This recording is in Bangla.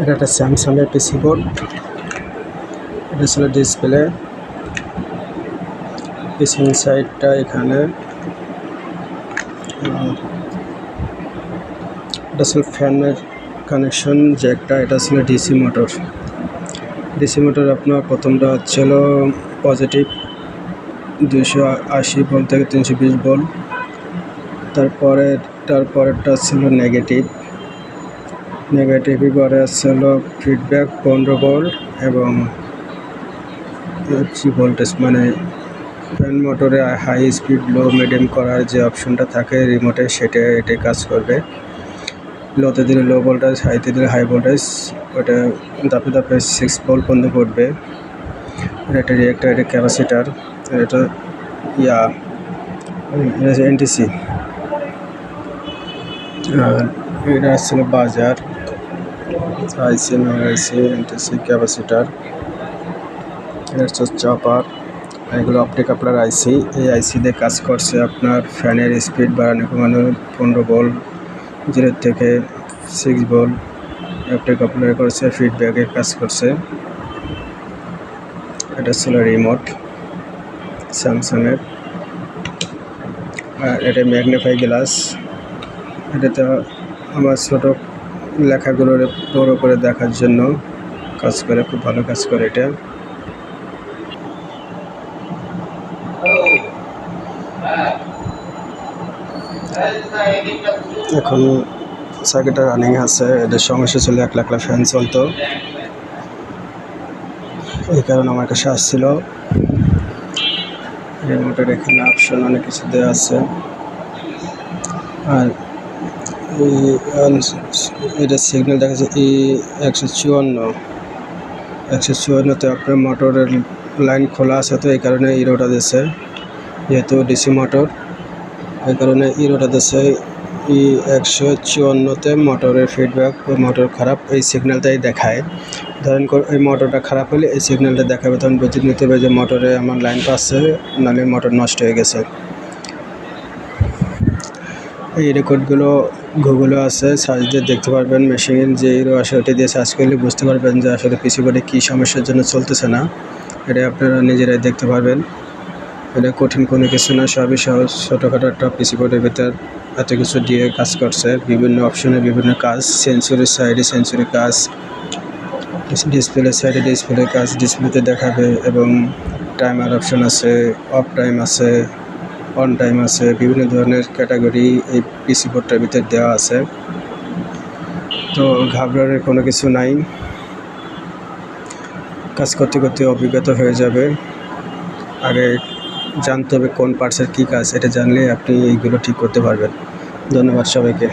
এটা একটা স্যামসাংয়ের পিসি বোর্ড এটা ছিল ডিসপ্লে পিছন সাইডটা এখানে। এটা ছিল ফ্যানের কানেকশন জ্যাকটা এটা ছিল ডিসি মোটর ডিসি মোটর আপনার প্রথমটা ছিল পজিটিভ দুশো আশি বল থেকে তিনশো বিশ বল তারপরে, তারপরেরটা ছিল নেগেটিভ নেগেটিভ পরে ছিল ফিডব্যাক পনেরো ভোল্ট এবং হচ্ছে ভোল্টেজ মানে ফ্যান মোটরে হাই স্পিড লো মিডিয়াম করার যে অপশনটা থাকে রিমোটে সেটা এটে কাজ করবে। লোতে দিলে লো ভোল্টেজ হাইতে দিলে হাই ভোল্টেজ ওটা দাপে দাপে সিক্স ভোল্ট পর্যন্ত করবে এটা রিয়েক্টার এটা ক্যাপাসিটার এটা ইয়া এনটিসি আর এটা আসছিল বাজার। IC IC NTC capacitor chopper, এগুলো অপটিক আপনার আইসি, এই আইসি দিয়ে কাজ করছে আপনার ফ্যানের স্পিড বাড়ানো, কমানো পনেরো ভোল্ট, জিরো থেকে সিক্স ভোল্ট, অপটিক আপনার করছে ফিডব্যাকে কাজ করছে। এটা ছিল রিমোট স্যামসাংয়ের। আর এটা ম্যাগনিফাই গ্লাস এটাতে আমার ছোটো লেখাগুলো বড় করে দেখার জন্য কাজ করে, খুব ভালো কাজ করে এটা। এখন সার্কিটটা রানিং আছে, এদের সমস্যা ছিল এক লাখ লাখ ফ্যান চলতো। এই কারণে আমার কাছে আসছিল। রিমোটের এখানে অপশন অনেক কিছু দেওয়া আছে। আর এটা সিগন্যাল দেখাচ্ছে ই একশো চুয়ান্ন। একশো চুয়ান্নতে আপনার মোটরের লাইন খোলা আছে তো, এই কারণে ইরোটা দিচ্ছে যেহেতু ডিসি মোটর এই কারণে ইরোটা দিচ্ছে ই একশো চুয়ান্নতে মোটরের ফিডব্যাক মোটর খারাপ, এই সিগন্যালটাই দেখায়। ধরেন এই মোটরটা খারাপ হলে এই সিগন্যালটা দেখাবে। তখন বুঝে নিতে হবে যে মোটরে আমার লাইন পাচ্ছে, নাহলে মোটর নষ্ট হয়ে গেছে। এই রেকর্ডগুলো গুগলে আছে সার্চ দিয়ে দেখতে পারবেন মেশিন যে ইরো আসে ওটা দিয়ে সার্চ করলে বুঝতে পারবেন যে আসলে পিসি বোর্ডে কী সমস্যার জন্য চলতেছে না। এটা আপনারা নিজেরাই দেখতে পারবেন। এটা কঠিন কোনো কিছু না, সবই সহজ, ছোটোখাটো একটা পিসি বোর্ডের ভিতর এত কিছু দিয়ে কাজ করছে। বিভিন্ন অপশনে বিভিন্ন কাজ সেন্সুরির সাইডে সেন্সুরি কাজ ডিসপ্লে সাইডে ডিসপ্লে কাজ ডিসপ্লেতে দেখাবে এবং টাইমার অপশন আছে অফ টাইম আছে। অন টাইম আছে, বিভিন্ন ধরনের ক্যাটাগরি এই পিসি বোর্ডটার ভিতরে দেওয়া আছে। তো ঘাবড়ানোর কোনো কিছু নাই। কাজ করতে করতে অভিজ্ঞতা হয়ে যাবে। আগে জানতে হবে কোন পার্টসের কী কাজ, এটা জানলে আপনি এইগুলো ঠিক করতে পারবেন। ধন্যবাদ সবাইকে।